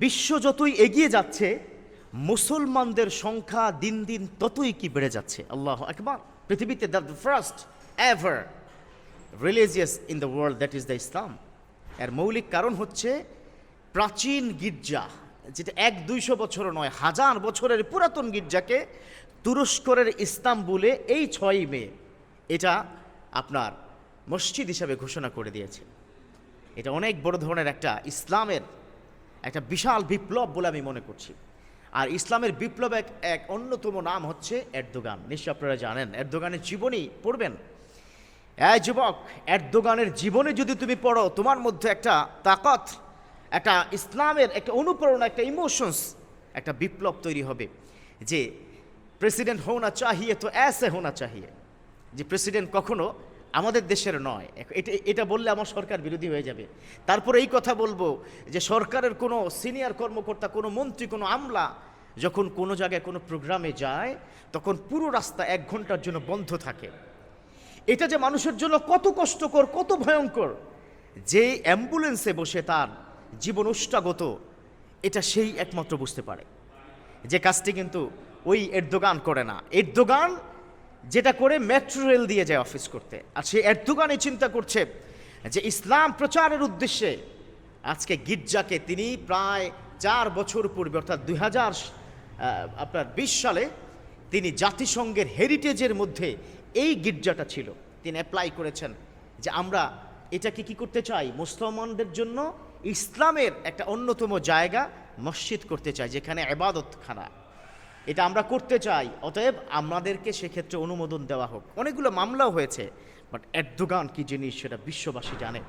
বিশ্ব যতই এগিয়ে যাচ্ছে, মুসলমানদের সংখ্যা দিন দিন ততই কি বেড়ে যাচ্ছে। আল্লাহ একবার পৃথিবীতে the first ever religious in the world that is the Islam এর মৌলিক কারণ হচ্ছে প্রাচীন গির্জা, যেটা এক দুইশো বছর নয়, হাজার বছরের পুরাতন গির্জাকে তুরস্করের ইস্তাম্বুলে এই ছয়ই মে, এটা আপনার মসজিদ হিসাবে ঘোষণা করে দিয়েছে। এটা অনেক বড় ধরনের একটা ইসলামের একটা বিশাল বিপ্লব বলে আমি মনে করছি। আর ইসলামের বিপ্লব এক এক অন্যতম নাম হচ্ছে এরদোগান। নিশ্চয় আপনারা জানেন, এরদোগানের জীবনী পড়বেন। এই যুবক, এরদোগানের জীবনে যদি তুমি পড়ো, তোমার মধ্যে একটা তাকত, একটা ইসলামের একটা অনুপ্রেরণা, একটা ইমোশনস একটা বিপ্লব তৈরি হবে যে প্রেসিডেন্ট হোনা চাহিয়ে তো অ্যাসে হোনা চাহিয়ে। যে প্রেসিডেন্ট কখনো আমাদের দেশের নয়। এটা এটা বললে আমার সরকার বিরোধী হয়ে যাবে। তারপরে এই কথা বলব যে সরকারের কোনো সিনিয়র কর্মকর্তা, কোনো মন্ত্রী, কোনো আমলা যখন কোনো জায়গায় কোনো প্রোগ্রামে যায়, তখন পুরো রাস্তা এক ঘণ্টার জন্য বন্ধ থাকে। এটা যে মানুষের জন্য কত কষ্টকর, কত ভয়ঙ্কর, যে অ্যাম্বুলেন্সে বসে তার জীবন উষ্টাগত, এটা সেই একমাত্র বুঝতে পারে। যে কাজটি কিন্তু ওই এরদোগান করে না। এরদোগান যেটা করে মেট্রো রেল দিয়ে যায় অফিস করতে। আর সে এরদোগানই চিন্তা করছে যে ইসলাম প্রচারের উদ্দেশ্যে আজকে গির্জাকে তিনি প্রায় চার বছর পূর্বে, অর্থাৎ দুই হাজার আপনার বিশ সালে তিনি জাতিসংঘের হেরিটেজের মধ্যে এই গির্জাটা ছিল। তিনি অ্যাপ্লাই করেছেন যে আমরা এটাকে কি করতে চাই? মুসলমানদের জন্য ইসলামের একটা অন্যতম জায়গা মসজিদ করতে চাই, যেখানে এবাদতখানা এটা আমরা করতে চাই। অতএব আমাদেরকে সেক্ষেত্রে অনুমোদন দেওয়া হোক। অনেকগুলো মামলাও হয়েছে বাট এরদোগান কী জিনিস সেটা বিশ্ববাসী জানে।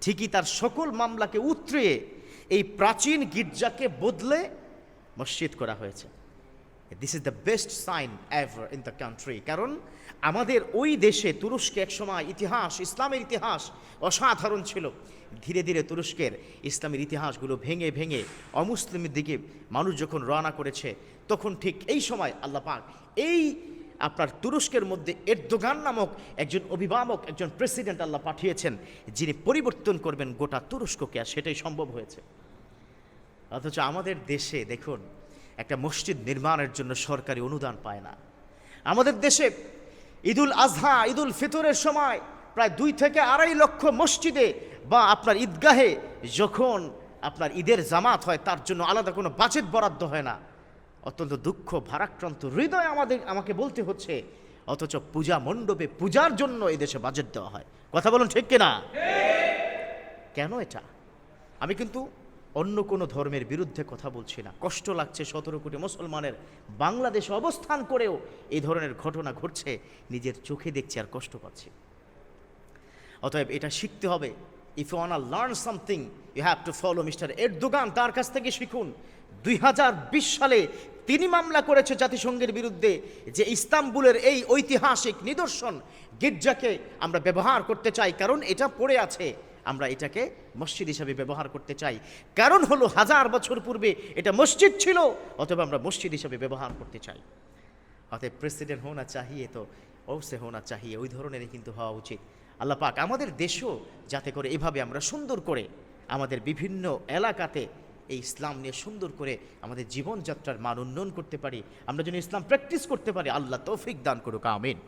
ঠিকই তার সকল মামলাকে উতরিয়ে এই প্রাচীন গির্জাকে বদলে মসজিদ করা হয়েছে। This is the best sign ever in the country কারণ আমাদের ওই দেশে তুরস্কে একসময় ইতিহাস, ইসলামের ইতিহাস অসাধারণ ছিল। ধীরে ধীরে তুরস্কের ইসলামের ইতিহাসগুলো ভেঙে ভেঙে অমুসলিমের দিকে মানুষ যখন রওনা করেছে, তখন ঠিক এই সময় আল্লাহ পাক এই আপনার তুরস্কের মধ্যে এরদোগান নামক একজন অভিভাবক, একজন প্রেসিডেন্ট আল্লাহ পাঠিয়েছেন, যিনি পরিবর্তন করবেন গোটা তুরস্ককে, আর সেটাই সম্ভব হয়েছে। অথচ আমাদের দেশে দেখুন একটা মসজিদ নির্মাণের জন্য সরকারি অনুদান পায় না। আমাদের দেশে ঈদুল আজহা ঈদুল ফিতরের সময় প্রায় দুই থেকে আড়াই লক্ষ মসজিদে বা আপনার ঈদগাহে যখন আপনার ঈদের জামাত হয় তার জন্য আলাদা কোনো বাজেট বরাদ্দ হয় না। অত্যন্ত দুঃখ ভারাক্রান্ত হৃদয় আমাদের আমাকে বলতে হচ্ছে অথচ পূজা মণ্ডপে পূজার জন্য এই দেশে বাজেট দেওয়া হয়। কথা বলুন ঠিক কিনা? কেন এটা? আমি কিন্তু অন্য কোনো ধর্মের বিরুদ্ধে কথা বলছি না। কষ্ট লাগছে সতেরো কোটি মুসলমানের বাংলাদেশে অবস্থান করেও এই ধরনের ঘটনা ঘটছে, নিজের চোখে দেখছি আর কষ্ট পাচ্ছি। অতএব এটা শিখতে হবে। If you want learn something you have to follow mister Erdogan তার কাছ থেকে শিখুন। দুই হাজার বিশ সালে তিনি মামলা করেছে জাতিসংঘের বিরুদ্ধে যে ইস্তাম্বুলের এই ঐতিহাসিক নিদর্শন গির্জাকে আমরা ব্যবহার করতে চাই, কারণ এটা পড়ে আছে। আমরা এটাকে মসজিদ হিসাবে ব্যবহার করতে চাই। কারণ হলো হাজার বছর পূর্বে এটা মসজিদ ছিল, অথবা আমরা মসজিদ হিসাবে ব্যবহার করতে চাই। অতএব প্রেসিডেন্ট হোনা চাহিয়ে তো অবশ্যই হোনা চাহিয়ে, ওই ধরনেরই কিন্তু হওয়া উচিত। আল্লাহ পাক আমাদের দেশও যাতে করে এভাবে আমরা সুন্দর করে আমাদের বিভিন্ন এলাকাতে এই ইসলাম নিয়ে সুন্দর করে আমাদের জীবনযাত্রার মান উন্নয়ন করতে পারি। আমরা যেন ইসলাম প্র্যাকটিস করতে পারি, আল্লাহ তৌফিক দান করুক, আমিন।